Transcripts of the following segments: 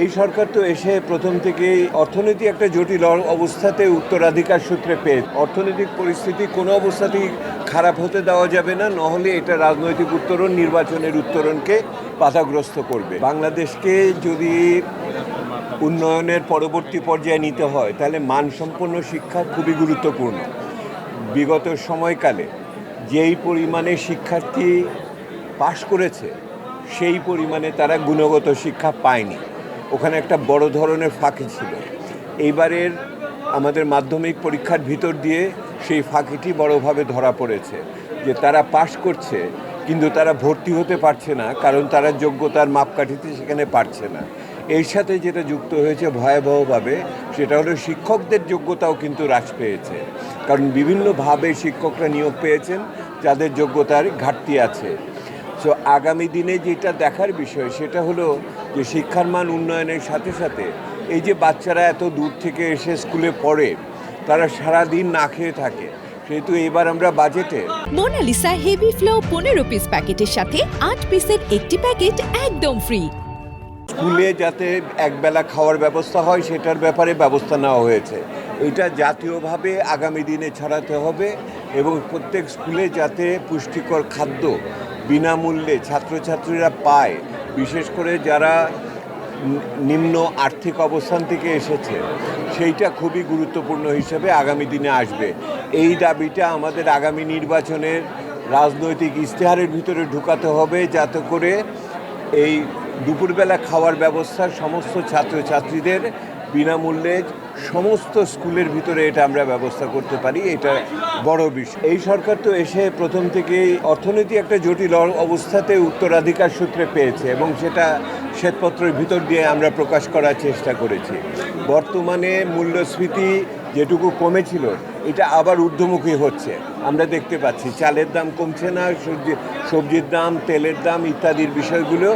এই সরকার তো এসে প্রথম থেকেই অর্থনীতি একটা জটিল অবস্থাতে উত্তরাধিকার সূত্রে পেয়ে। অর্থনৈতিক পরিস্থিতি কোনো অবস্থাতেই খারাপ হতে দেওয়া যাবে না, নহলে এটা রাজনৈতিক উত্তরণ, নির্বাচনের উত্তরণকে বাধাগ্রস্ত করবে। বাংলাদেশকে যদি উন্নয়নের পরবর্তী পর্যায়ে নিতে হয়, তাহলে মানসম্পন্ন শিক্ষা খুবই গুরুত্বপূর্ণ। বিগত সময়কালে যেই পরিমাণে শিক্ষার্থী পাশ করেছে, সেই পরিমাণে তারা গুণগত শিক্ষা পায়নি। ওখানে একটা বড় ধরনের ফাঁকি ছিল। এইবারের আমাদের মাধ্যমিক পরীক্ষার ভিতর দিয়ে সেই ফাঁকিটি বড়ভাবে ধরা পড়েছে যে তারা পাশ করছে, কিন্তু তারা ভর্তি হতে পারছে না, কারণ তারা যোগ্যতার মাপকাঠিতে সেখানে পারছে না। এর সাথে যেটা যুক্ত হয়েছে ভয়াবহভাবে, সেটা হলো শিক্ষকদের যোগ্যতাও কিন্তু হ্রাস পেয়েছে। কারণ বিভিন্নভাবে শিক্ষকরা নিয়োগ পেয়েছেন, যাদের যোগ্যতার ঘাটতি আছে। সো আগামী দিনে যেটা দেখার বিষয়, সেটা হলো যে শিক্ষার মান উন্নয়নের সাথে সাথে এই যে বাচ্চারা এত দূর থেকে এসে স্কুলে পড়ে তারা সারা দিন না খেয়ে থাকে সেহেতু এবার আমরা বাজেটে মোনালিসা হেভি ফ্লো পনেরো পিস প্যাকেটের সাথে আট পিসের একটি প্যাকেট একদম ফ্রি স্কুলে যাতে একবেলা খাওয়ার ব্যবস্থা হয় সেটার ব্যাপারে ব্যবস্থা নেওয়া হয়েছে। এটা জাতীয়ভাবে আগামী দিনে ছড়াতে হবে এবং প্রত্যেক স্কুলে যাতে পুষ্টিকর খাদ্য বিনামূল্যে ছাত্রছাত্রীরা পায় বিশেষ করে যারা নিম্ন আর্থিক অবস্থান থেকে এসেছে, সেইটা খুবই গুরুত্বপূর্ণ হিসেবে আগামী দিনে আসবে। এই দাবিটা আমাদের আগামী নির্বাচনের রাজনৈতিক ইশতেহারের ভিতরে ঢুকাতে হবে যাতে করে এই দুপুরবেলা খাওয়ার ব্যবস্থা সমস্ত ছাত্রছাত্রীদের বিনামূল্যে সমস্ত স্কুলের ভিতরে এটা আমরা ব্যবস্থা করতে পারি, এটা বড় বিষয়। এই সরকার তো এসে প্রথম থেকেই অর্থনীতি একটা জটিল অবস্থাতে উত্তরাধিকার সূত্রে পেয়েছে এবং সেটা শ্বেতপত্রের ভিতর দিয়ে আমরা প্রকাশ করার চেষ্টা করেছি। বর্তমানে মূল্যস্ফীতি যেটুকু কমেছিল, এটা আবার ঊর্ধ্বমুখী হচ্ছে। আমরা দেখতে পাচ্ছি, চালের দাম কমছে না, সবজি সবজির দাম, তেলের দাম ইত্যাদির বিষয়গুলো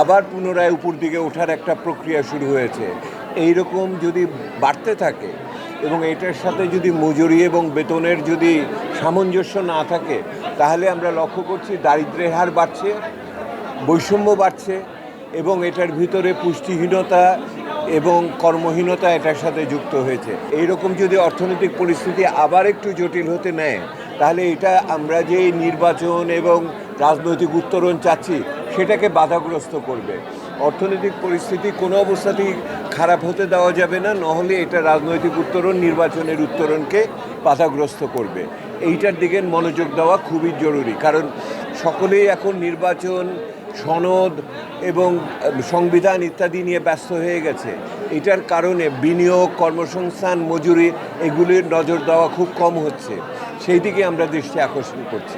আবার পুনরায় উপর দিকে ওঠার একটা প্রক্রিয়া শুরু হয়েছে। এই রকম যদি বাড়তে থাকে এবং এটার সাথে যদি মজুরি এবং বেতনের যদি সামঞ্জস্য না থাকে, তাহলে আমরা লক্ষ্য করছি দারিদ্র্যের হার বাড়ছে, বৈষম্য বাড়ছে এবং এটার ভিতরে পুষ্টিহীনতা এবং কর্মহীনতা এটার সাথে যুক্ত হয়েছে। এই রকম যদি অর্থনৈতিক পরিস্থিতি আবার একটু জটিল হতে নেয়, তাহলে এটা আমরা যে নির্বাচন এবং রাজনৈতিক উত্তরণ চাচ্ছি সেটাকে বাধাগ্রস্ত করবে। অর্থনৈতিক পরিস্থিতি কোনো অবস্থাতেই খারাপ হতে দেওয়া যাবে না, নহলে এটা রাজনৈতিক উত্তরণ, নির্বাচনের উত্তরণকে বাধাগ্রস্ত করবে। এইটার দিকে মনোযোগ দেওয়া খুবই জরুরি, কারণ সকলেই এখন নির্বাচন, সনদ এবং সংবিধান ইত্যাদি নিয়ে ব্যস্ত হয়ে গেছে। এটার কারণে বিনিয়োগ, কর্মসংস্থান, মজুরি, এগুলির নজর দেওয়া খুব কম হচ্ছে। সেই দিকে আমরা দৃষ্টি আকর্ষণ করছি।